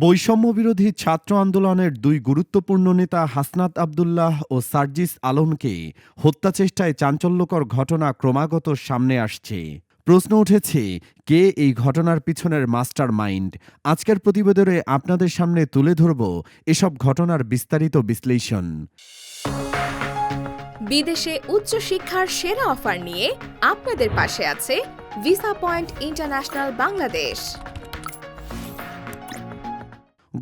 বৈষম্য বিরোধী ছাত্র আন্দোলনের দুই গুরুত্বপূর্ণ নেতা হাসনাত আবদুল্লাহ ও সার্জিস আলমকে হত্যা চেষ্টায় চাঞ্চল্যকর ঘটনা ক্রমাগত সামনে আসছে। প্রশ্ন উঠেছে, কে এই ঘটনার পিছনের মাস্টার মাইন্ড আজকের প্রতিবেদনে আপনাদের সামনে তুলে ধরব এসব ঘটনার বিস্তারিত বিশ্লেষণ। বিদেশে উচ্চশিক্ষার সেরা অফার নিয়ে আপনাদের পাশে আছে ভিসা পয়েন্ট ইন্টারন্যাশনাল বাংলাদেশ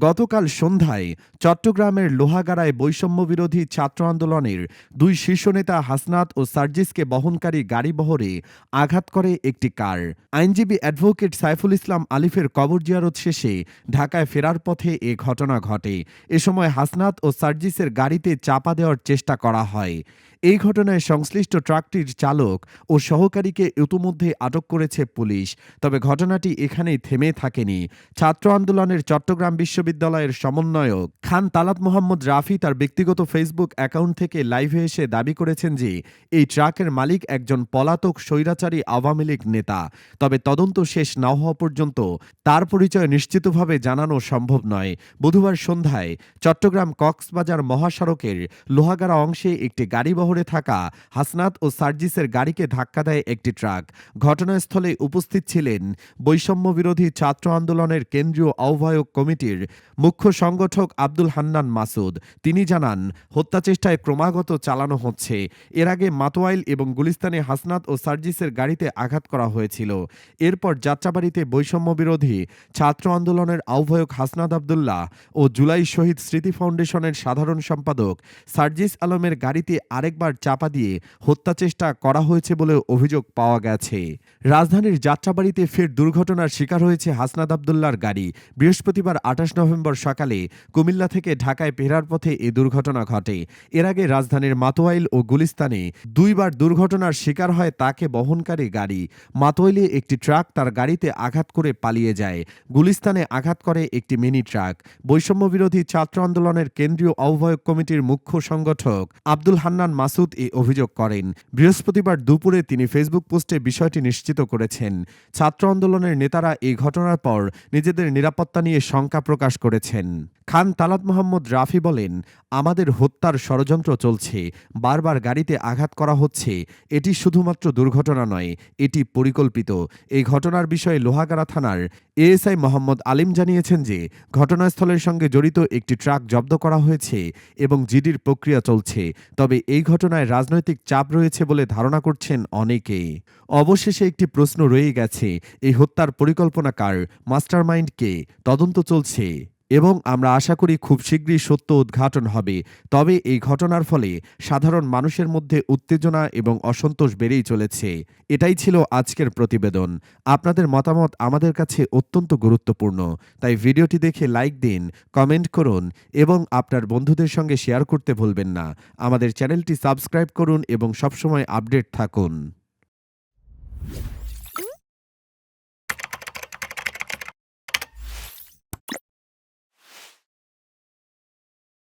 গতকাল সন্ধ্যায় চট্টগ্রামের লোহাগাড়ায় বৈষম্য বিরোধী ছাত্র আন্দোলনের দুই শীর্ষ নেতা হাসনাত ও সার্জিসকে বহনকারী গাড়ি বহরে আঘাত করে একটি কার। আইনজীবী অ্যাডভোকেট সাইফুল ইসলাম আলিফের কবর জিয়ারত শেষে ঢাকায় ফেরার পথে এ ঘটনা ঘটে। এ সময় হাসনাত ও সার্জিসের গাড়িতে চাপা দেওয়ার চেষ্টা করা হয়। এই ঘটনায় সংশ্লিষ্ট ট্রাকটির চালক ও সহকারীকে ইতোমধ্যে আটক করেছে পুলিশ। তবে ঘটনাটি এখানেই থেমে থাকেনি। ছাত্র আন্দোলনের চট্টগ্রাম বিশ্ববিদ্যালয়ের সমন্বয়ক খান তালাত মোহাম্মদ রাফি তার ব্যক্তিগত ফেসবুক অ্যাকাউন্ট থেকে লাইভে এসে দাবি করেছেন যে, এই ট্রাকের মালিক একজন পলাতক স্বৈরাচারী আওয়ামী লীগ নেতা। তবে তদন্ত শেষ না হওয়া পর্যন্ত তার পরিচয় নিশ্চিতভাবে জানানো সম্ভব নয়। বুধবার সন্ধ্যায় চট্টগ্রাম কক্সবাজার মহাসড়কের লোহাগাড়া অংশে একটি গাড়ি বহরে থাকা হাসনাত ও সার্জিসের গাড়িকে ধাক্কা দেয় একটি ট্রাক। ঘটনাস্থলে উপস্থিত ছিলেন বৈষম্য বিরোধী ছাত্র আন্দোলনের কেন্দ্রীয় আহ্বায়ক কমিটির মুখ্য সংগঠক আব্দুল হান্নান মাসুদ। তিনি জানান, হত্যা চেষ্টায় ক্রমাগত চালানো হচ্ছে। এর আগে মাতোয়াইল এবং গুলিস্তানে হাসনাত ও সার্জিসের গাড়িতে আঘাত করা হয়েছিল। এরপর যাত্রাবাড়িতে বৈষম্য বিরোধী ছাত্র আন্দোলনের আহ্বায়ক হাসনাত আবদুল্লাহ ও জুলাই শহীদ স্মৃতি ফাউন্ডেশনের সাধারণ সম্পাদক সার্জিস আলমের গাড়িতে আরেকবার চাপা দিয়ে হত্যা চেষ্টা করা হয়েছে বলে অভিযোগ পাওয়া গেছে। রাজধানীর যাত্রাবাড়িতে ফের দুর্ঘটনার শিকার হয়েছে হাসনাত আবদুল্লার গাড়ি। বৃহস্পতিবার আঠাশ নভেম্বর সকালে কুমিল্লা থেকে ঢাকায় ফেরার পথে এ দুর্ঘটনা ঘটে। এর আগে রাজধানীর মাতোয়াইল ও গুলিস্তানে দুইবার দুর্ঘটনার শিকার হয় তাকে বহনকারী গাড়ি। মাতোয়াইলে একটি ট্রাক তার গাড়িতে আঘাত করে পালিয়ে যায়। গুলিস্তানে আঘাত করে একটি মিনি ট্রাক। বৈষম্য বিরোধী ছাত্র আন্দোলনের কেন্দ্রীয় আহ্বায়ক কমিটির মুখ্য সংগঠক আব্দুল হান্নান মাসুদ এ অভিযোগ করেন। বৃহস্পতিবার দুপুরে তিনি ফেসবুক পোস্টে বিষয়টি নিশ্চিত করেছেন। ছাত্র আন্দোলনের নেতারা এই ঘটনার পর নিজেদের নিরাপত্তা নিয়ে শঙ্কা প্রকাশ করেছেন। খান তালাত মোহাম্মদ রাফি বলেন, আমাদের হত্যার ষড়যন্ত্র চলছে। বারবার গাড়িতে আঘাত করা হচ্ছে। এটি শুধুমাত্র দুর্ঘটনা নয়, এটি পরিকল্পিত। এই ঘটনার বিষয়ে লোহাগাড়া থানার এএসআই মোহাম্মদ আলিম জানিয়েছেন যে, ঘটনাস্থলের সঙ্গে জড়িত একটি ট্রাক জব্দ করা হয়েছে এবং জিডির প্রক্রিয়া চলছে। তবে এই ঘটনায় রাজনৈতিক চাপ রয়েছে বলে ধারণা করছেন অনেকে অবশেষে একটি প্রশ্ন রয়ে গেছে, এই হত্যার পরিকল্পনাকার মাস্টারমাইন্ড কে তদন্ত চলছে। এবং আমরা আশা করি খুব শীঘ্রই সত্য উদ্ঘাটন হবে। তবে এই ঘটনার ফলে সাধারণ মানুষের মধ্যে উত্তেজনা এবং অসন্তোষ বেড়েই চলেছে। এটাই ছিল আজকের প্রতিবেদন। আপনাদের মতামত আমাদের কাছে অত্যন্ত গুরুত্বপূর্ণ। তাই ভিডিওটি দেখে লাইক দিন, কমেন্ট করুন এবং আপনার বন্ধুদের সঙ্গে শেয়ার করতে ভুলবেন না। আমাদের চ্যানেলটি সাবস্ক্রাইব করুন এবং সবসময় আপডেট থাকুন।